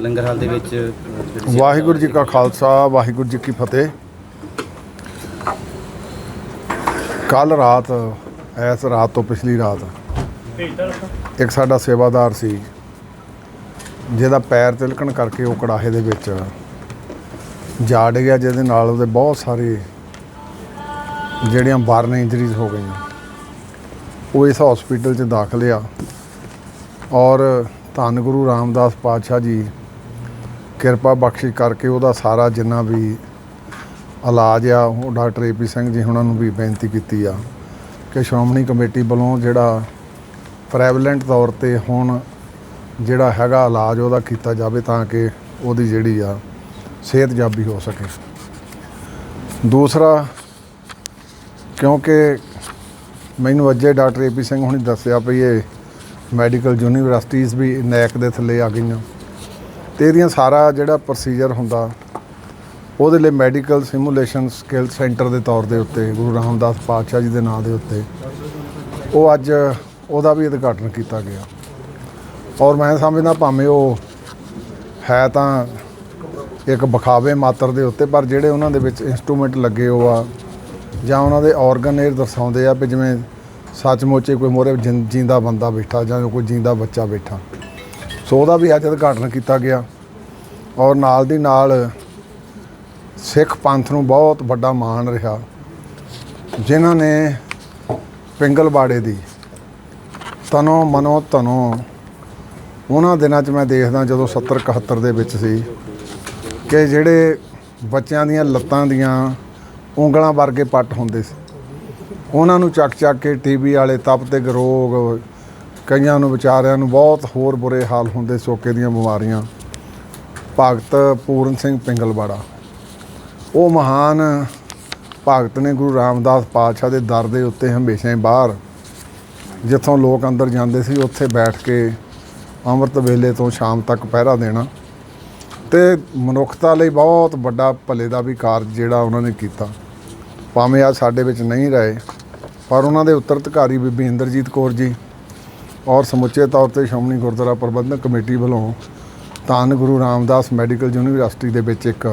ਲੰਗਰ ਹਾਲ ਦੇ ਵਿੱਚ ਵਾਹਿਗੁਰੂ ਜੀ ਕਾ ਖਾਲਸਾ ਵਾਹਿਗੁਰੂ ਜੀ ਕੀ ਫਤਿਹ। ਕੱਲ ਰਾਤ ਐਸ ਰਾਤ ਤੋਂ ਪਿਛਲੀ ਰਾਤ ਇੱਕ ਸਾਡਾ ਸੇਵਾਦਾਰ ਸੀ ਜਿਹਦਾ ਪੈਰ ਤਿਲਕਣ ਕਰਕੇ ਉਹ ਕੜਾਹੇ ਦੇ ਵਿੱਚ ਜਾ ਡਿੱਗਿਆ ਜਿਹਦੇ ਨਾਲ ਉਹਦੇ ਬਹੁਤ ਸਾਰੇ ਜਿਹੜੀਆਂ ਬਰਨ ਇੰਜਰੀਜ਼ ਹੋ ਗਈਆਂ ਉਹ ਇਸ ਹਸਪੀਟਲ 'ਚ ਦਾਖਲ ਆ। ਔਰ ਧੰਨ ਗੁਰੂ ਰਾਮਦਾਸ ਪਾਤਸ਼ਾਹ ਜੀ ਕਿਰਪਾ ਬਖਸ਼ਿਸ਼ ਕਰਕੇ ਉਹਦਾ ਸਾਰਾ ਜਿੰਨਾ ਵੀ ਇਲਾਜ ਆ, ਉਹ ਡਾਕਟਰ ਏਪੀ ਸਿੰਘ ਜੀ ਉਹਨਾਂ ਨੂੰ ਵੀ ਬੇਨਤੀ ਕੀਤੀ ਆ ਕਿ ਸ਼੍ਰੋਮਣੀ ਕਮੇਟੀ ਵੱਲੋਂ ਜਿਹੜਾ ਪ੍ਰੈਵਲੈਂਟ ਤੌਰ ਤੇ ਹੁਣ ਜਿਹੜਾ ਹੈਗਾ ਇਲਾਜ ਉਹਦਾ ਕੀਤਾ ਜਾਵੇ ਤਾਂ ਕਿ ਉਹਦੀ ਜਿਹੜੀ ਆ ਸਿਹਤਯਾਬੀ ਹੋ ਸਕੇ। ਦੂਸਰਾ, ਕਿਉਂਕਿ ਮੈਨੂੰ ਅੱਜੇ ਡਾਕਟਰ ਏਪੀ ਸਿੰਘ ਹੁਣੀ ਦੱਸਿਆ ਵੀ ਇਹ ਮੈਡੀਕਲ ਯੂਨੀਵਰਸਿਟੀਆਂ ਵੀ ਨੈਕ ਦੇ ਥੱਲੇ ਆ ਗਈਆਂ। ਤੇ ਇਹਦੀਆਂ ਸਾਰਾ ਜਿਹੜਾ ਪ੍ਰੋਸੀਜਰ ਹੁੰਦਾ, ਉਹਦੇ ਲਈ ਮੈਡੀਕਲ ਸਿਮੂਲੇਸ਼ਨ ਸਕਿੱਲ ਸੈਂਟਰ ਦੇ ਤੌਰ ਦੇ ਉੱਤੇ, ਗੁਰੂ ਰਾਮਦਾਸ ਪਾਤਸ਼ਾਹ ਜੀ ਦੇ ਨਾਂ ਦੇ ਉੱਤੇ, ਉਹ ਅੱਜ ਉਹਦਾ ਵੀ ਉਦਘਾਟਨ ਕੀਤਾ ਗਿਆ। ਔਰ ਮੈਂ ਸਮਝਦਾ ਭਾਵੇਂ ਉਹ ਹੈ ਤਾਂ ਇੱਕ ਬਖਾਵੇ ਮਾਤਰ ਦੇ ਉੱਤੇ, ਪਰ ਜਿਹੜੇ ਉਹਨਾਂ ਦੇ ਵਿੱਚ ਇਨਸਟਰੂਮੈਂਟ ਲੱਗੇ ਹੋ ਆ, ਜਾਂ ਉਹਨਾਂ ਦੇ ਆਰਗਨ ਇਹ ਦਰਸਾਉਂਦੇ ਆ ਵੀ ਜਿਵੇਂ ਸੱਚਮੁੱਚ ਹੀ ਕੋਈ ਮੋਰੇ ਜਿੰਦਾ ਬੰਦਾ ਬੈਠਾ ਜਾਂ ਕੋਈ ਜਿੰਦਾ ਬੱਚਾ ਬੈਠਾ। ਸੋ ਉਹਦਾ ਵੀ ਅੱਜ ਉਦਘਾਟਨ ਕੀਤਾ ਗਿਆ ਔਰ ਨਾਲ ਦੀ ਨਾਲ ਸਿੱਖ ਪੰਥ ਨੂੰ ਬਹੁਤ ਵੱਡਾ ਮਾਣ ਰਿਹਾ ਜਿਨ੍ਹਾਂ ਨੇ ਪਿੰਗਲਵਾੜੇ ਦੀ ਤਨੋ ਮਨੋ ਤਨੋ ਉਹਨਾਂ ਦਿਨਾਂ 'ਚ ਮੈਂ ਦੇਖਦਾ ਜਦੋਂ 70 71 ਦੇ ਵਿੱਚ ਸੀ ਕਿ ਜਿਹੜੇ ਬੱਚਿਆਂ ਦੀਆਂ ਲੱਤਾਂ ਦੀਆਂ ਉਂਗਲਾਂ ਵਰਗੇ ਪੱਟ ਹੁੰਦੇ ਸੀ, ਉਹਨਾਂ ਨੂੰ ਚੱਕ ਚੱਕ ਕੇ ਟੀਬੀ ਵਾਲੇ ਤਪ 'ਤੇ ਰੋਗ ਕਈਆਂ ਨੂੰ, ਵਿਚਾਰਿਆਂ ਨੂੰ ਬਹੁਤ ਹੋਰ ਬੁਰੇ ਹਾਲ ਹੁੰਦੇ ਸੋਕੇ ਦੀਆਂ ਬਿਮਾਰੀਆਂ। ਭਗਤ ਪੂਰਨ ਸਿੰਘ ਪਿੰਗਲਵਾੜਾ। ਉਹ ਮਹਾਨ ਭਗਤ ਨੇ ਗੁਰੂ ਰਾਮਦਾਸ ਪਾਤਸ਼ਾਹ ਦੇ ਦਰ ਦੇ ਉੱਤੇ ਹਮੇਸ਼ਾ ਹੀ ਬਾਹਰ, ਜਿੱਥੋਂ ਲੋਕ ਅੰਦਰ ਜਾਂਦੇ ਸੀ, ਉੱਥੇ ਬੈਠ ਕੇ ਅੰਮ੍ਰਿਤ ਵੇਲੇ ਤੋਂ ਸ਼ਾਮ ਤੱਕ ਪਹਿਰਾ ਦੇਣਾ। ਤੇ ਮਨੁੱਖਤਾ ਲਈ ਬਹੁਤ ਵੱਡਾ ਭਲੇ ਦਾ ਵੀ ਕਾਰਜ ਜਿਹੜਾ ਉਹਨਾਂ ਨੇ ਕੀਤਾ। ਭਾਵੇਂ ਆ ਸਾਡੇ ਵਿੱਚ ਨਹੀਂ ਰਹੇ, ਪਰ ਉਹਨਾਂ ਦੇ ਉੱਤਰਾਧਿਕਾਰੀ ਬੀਬੀ ਇੰਦਰਜੀਤ ਕੌਰ ਜੀ ਔਰ ਸਮੁੱਚੇ ਤੌਰ ਤੇ ਸ਼੍ਰੋਮਣੀ ਗੁਰਦੁਆਰਾ ਪ੍ਰਬੰਧਕ ਕਮੇਟੀ ਵੱਲੋਂ ਧੰਨ ਗੁਰੂ ਰਾਮਦਾਸ ਮੈਡੀਕਲ ਯੂਨੀਵਰਸਿਟੀ ਦੇ ਵਿੱਚ ਇੱਕ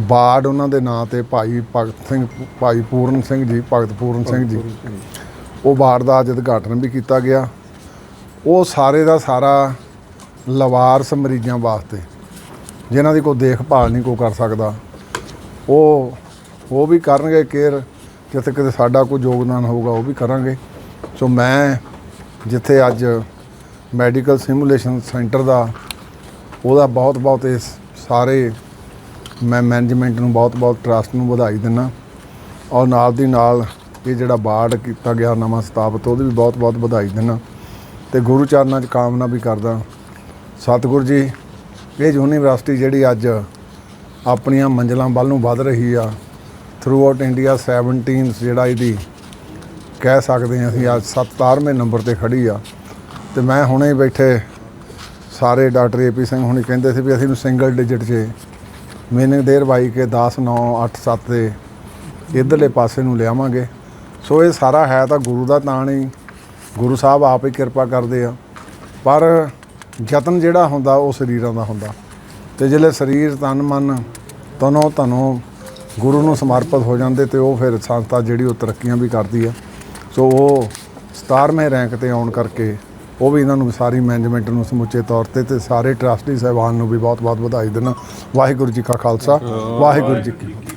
ਬਾਰਡ ਉਹਨਾਂ ਦੇ ਨਾਂ ਤੇ ਭਾਈ ਭਗਤ ਸਿੰਘ ਭਾਈ ਪੂਰਨ ਸਿੰਘ ਜੀ ਭਗਤ ਪੂਰਨ ਸਿੰਘ ਜੀ। ਉਹ ਬਾਰਡ ਦਾ ਅੱਜ ਉਦਘਾਟਨ ਵੀ ਕੀਤਾ ਗਿਆ। ਉਹ ਸਾਰੇ ਦਾ ਸਾਰਾ ਲਵਾਰਸ ਮਰੀਜ਼ਾਂ ਵਾਸਤੇ ਜਿਨ੍ਹਾਂ ਦੀ ਕੋਈ ਦੇਖਭਾਲ ਨਹੀਂ ਕੋਈ ਕਰ ਸਕਦਾ ਉਹ ਉਹ ਵੀ ਕਰਨਗੇ ਕੇਅਰ ਜਿੱਥੇ ਕਿਤੇ ਸਾਡਾ ਕੋਈ ਯੋਗਦਾਨ ਹੋਊਗਾ ਉਹ ਵੀ ਕਰਾਂਗੇ। ਸੋ ਮੈਂ ਜਿੱਥੇ ਅੱਜ ਮੈਡੀਕਲ ਸਿਮੂਲੇਸ਼ਨ ਸੈਂਟਰ ਦਾ ਉਹਦਾ ਬਹੁਤ ਬਹੁਤ ਇਸ ਸਾਰੇ ਮੈਂ ਮੈਨੇਜਮੈਂਟ ਨੂੰ ਬਹੁਤ ਬਹੁਤ ਟਰਸਟ ਨੂੰ ਵਧਾਈ ਦਿੰਦਾ ਔਰ ਨਾਲ ਦੀ ਨਾਲ ਇਹ ਜਿਹੜਾ ਬਾਰਡ ਕੀਤਾ ਗਿਆ ਨਵਾਂ ਸਥਾਪਿਤ, ਉਹਦੀ ਵੀ ਬਹੁਤ ਬਹੁਤ ਵਧਾਈ ਦਿੰਦਾ ਤੇ ਗੁਰੂ ਚਰਨਾਂ 'ਚ ਕਾਮਨਾ ਵੀ ਕਰਦਾ। ਸਤਿਗੁਰੂ ਜੀ, ਇਹ ਯੂਨੀਵਰਸਿਟੀ ਜਿਹੜੀ ਅੱਜ ਆਪਣੀਆਂ ਮੰਜ਼ਲਾਂ ਵੱਲ ਨੂੰ ਵਧ ਰਹੀ ਆ। ਥਰੂ ਆਊਟ ਇੰਡੀਆ 17 ਜਿਹੜਾ ਇਹਦੀ ਕਹਿ ਸਕਦੇ ਹਾਂ ਅਸੀਂ ਅੱਜ 17ਵੇਂ ਨੰਬਰ ਤੇ ਖੜੀ ਆ। ਤੇ ਮੈਂ ਹੁਣੇ ਬੈਠੇ, ਸਾਰੇ ਡਾਕਟਰ ਏਪੀ ਸਿੰਘ ਹੁਣੇ ਕਹਿੰਦੇ ਸੀ ਵੀ ਅਸੀਂ ਨੂੰ ਸਿੰਗਲ ਡਿਜਿਟ 'ਚ ਮੀਨਿੰਗ ਦੇਰ ਬਾਈ ਕੇ 10 9 8 7 ਦੇ ਇਧਰਲੇ ਪਾਸੇ ਨੂੰ ਲਿਆਵਾਂਗੇ। ਸੋ ਇਹ ਸਾਰਾ ਹੈ ਤਾਂ ਗੁਰੂ ਦਾ ਤਾਣ ਹੀ ਗੁਰੂ ਸਾਹਿਬ ਆਪ ਹੀ ਕਿਰਪਾ ਕਰਦੇ ਆ। ਪਰ ਯਤਨ ਜਿਹੜਾ ਹੁੰਦਾ ਉਹ ਸਰੀਰਾਂ ਦਾ ਹੁੰਦਾ। ਤੇ ਜਿਹੜੇ ਸਰੀਰ ਤਨ ਮਨ ਤਨੋ ਤਨੋ ਗੁਰੂ ਨੂੰ ਸਮਰਪਿਤ ਹੋ ਜਾਂਦੇ ਤੇ ਉਹ ਫਿਰ ਸੰਸਥਾ ਜਿਹੜੀ ਉਹ ਤਰੱਕੀਆਂ ਵੀ ਕਰਦੀ ਆ। ਸੋ ਉਹ 17ਵੇਂ ਰੈਂਕ ਤੇ ਆਉਣ ਕਰਕੇ ਉਹ ਵੀ ਇਹਨਾਂ ਨੂੰ ਸਾਰੀ ਮੈਨੇਜਮੈਂਟ ਨੂੰ ਸਮੁੱਚੇ ਤੌਰ ਤੇ ਤੇ ਸਾਰੇ ਟਰਸਟੀ ਸਹਿਬਾਨ ਨੂੰ ਵੀ ਬਹੁਤ-ਬਹੁਤ ਵਧਾਈ ਦਿੰਦਾ ਵਾਹਿਗੁਰੂ ਜੀ ਕਾ ਖਾਲਸਾ ਵਾਹਿਗੁਰੂ ਜੀ ਕੀ ਫਤਿਹ